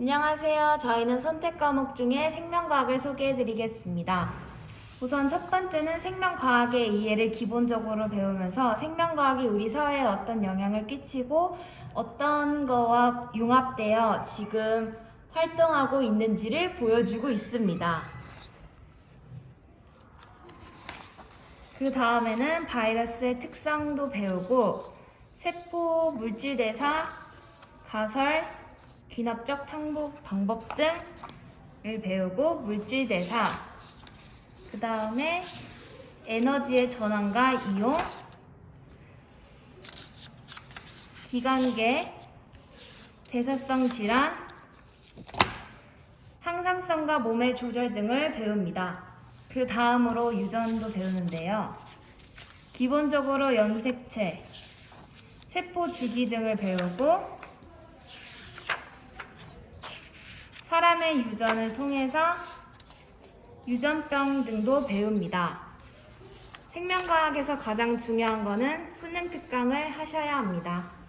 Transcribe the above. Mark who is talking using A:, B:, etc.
A: 안녕하세요. 저희는 선택 과목 중에 생명과학을 소개해 드리겠습니다. 우선 첫 번째는 생명과학의 이해를 기본적으로 배우면서 생명과학이 우리 사회에 어떤 영향을 끼치고 어떤 거와 융합되어 지금 활동하고 있는지를 보여주고 있습니다. 그 다음에는 바이러스의 특성도 배우고 세포 물질 대사, 가설, 귀납적 탕복 방법 등을 배우고 물질 대사, 그 다음에 에너지의 전환과 이용, 기관계, 대사성 질환, 항상성과 몸의 조절 등을 배웁니다. 그 다음으로 유전도 배우는데요. 기본적으로 염색체, 세포 주기 등을 배우고 사람의 유전을 통해서 유전병 등도 배웁니다. 생명과학에서 가장 중요한 것은 수능 특강을 하셔야 합니다.